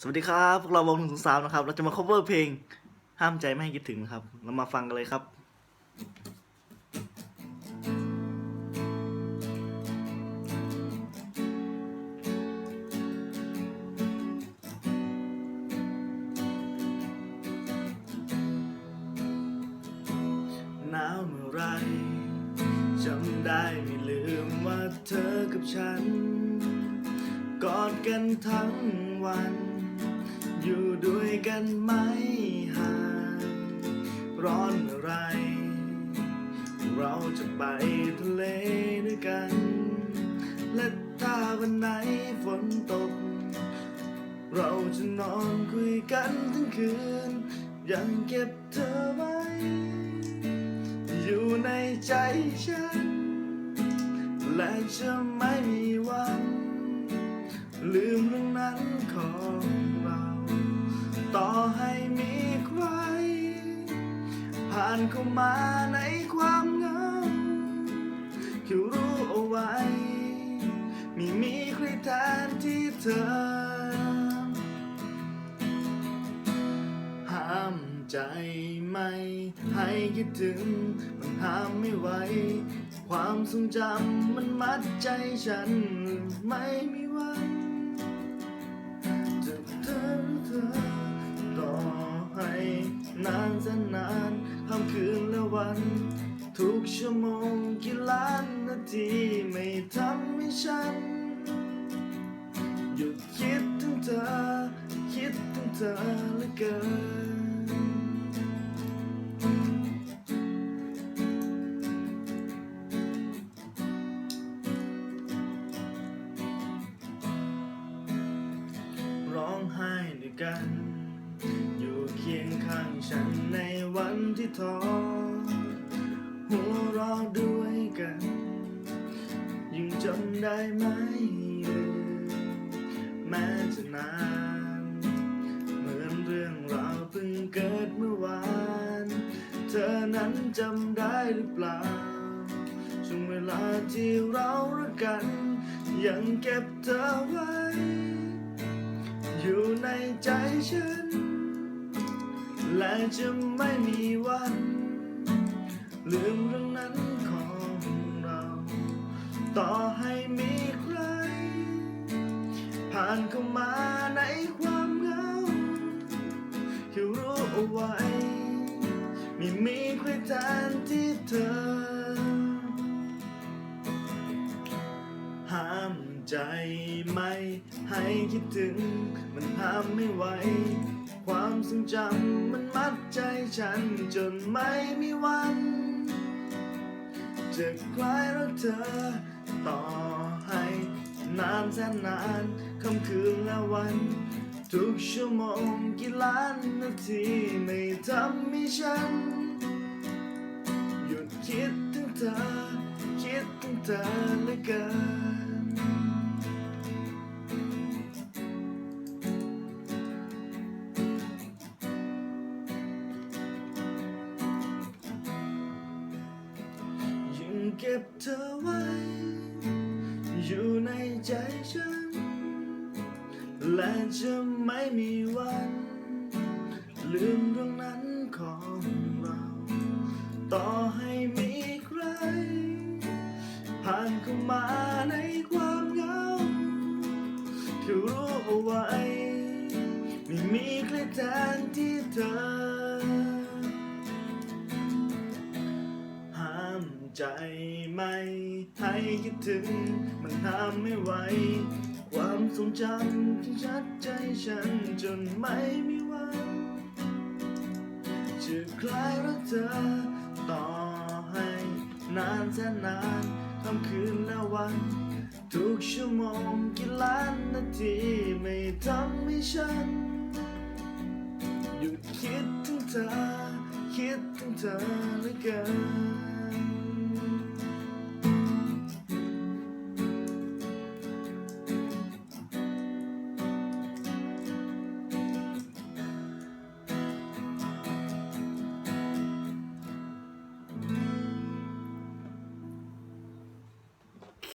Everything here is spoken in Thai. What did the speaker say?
สวัสดีครับพวกเราวงหนึ่งสองสามนะครับ เราจะมา cover เพลง ห้ามใจไม่ให้คิดถึงนะครับ เรามาฟังกันเลยครับ หนาวเมื่อไรจำได้ไม่ลืมว่าเธอกับฉัน กอดกันทั้งวัน อยู่ด้วยกันไม่ห่างร้อนเมื่อไร เราจะไปทะเลด้วยกัน และถ้าวันไหนฝนตก เราจะนอนคุยกันทั้งคืน ยังเก็บเธอไว้ อยู่ในใจฉัน และจะไม่มีวัน ลืมเรื่องนั้นของ ต่อให้มีใคร ผ่านเข้ามาในความเหงาแค่รู้เอาไว้ไม่มีใครแทนที่เธอ ห้ามใจไม่ให้คิดถึง มันห้ามไม่ไหว ความทรงจำมันมัดใจฉันไม่มีวันจ วัน ทุกชั่วโมงกี่ล้านนาทีไม่ทำให้ฉัน หยุดคิดถึงเธอ คิดถึงเธอเหลือเกินร้องไห้ด้วยกัน อยู่เคียงข้างฉันในวันที่ท้อ หัวเรอด้วยกัน ยังจำได้ไหมลืมแม้จะนาน เหมือนเรื่องราวเพิ่งเกิดเมื่อวาน เธอนั้นจำได้หรือเปล่า ช่วงเวลาที่เรารักกัน ยังเก็บเธอไว้ อยู่ในใจฉัน และจะไม่มีวัน ลืมเรื่องนั้นของเรา ต่อให้มีใคร ผ่านเข้ามาในความเหงาแค่รู้เอาไว้ ไม่มีใครแทนที่เธอ ห้ามใจไม่ให้คิดถึง มันห้ามไม่ไหวความทรงจำมันมัดใจฉันจนไม่มีวัน จะคลายรักเธอ ต่อให้ นานแสนนานค่ำคืนและวัน ทุกชั่วโมงกี่ล้านนาทีไม่ทำให้ฉัน หยุดคิดถึงเธอ คิดถึงเธอเหลือเกิน เก็บเธอไว้ อยู่ในใจฉัน และจะไม่มีวัน ลืมเรื่องนั้นของเรา ต่อให้มีใคร ผ่านเข้ามาในความเหงาที่รู้เอาไว้ ไม่มีใครแทนที่เธอ ใจไม่ให้คิดถึง มันห้ามไม่ไหว ความทรงจำที่ชัดใจฉันจนไม่มีวันจะคลายรักเธอ ต่อให้ นานแสนนานค่ำคืนและวัน ทุกชั่วโมงกี่ล้านนาทีไม่ทำให้ฉัน หยุดคิดถึงเธอ คิดถึงเธอเหลือเกิน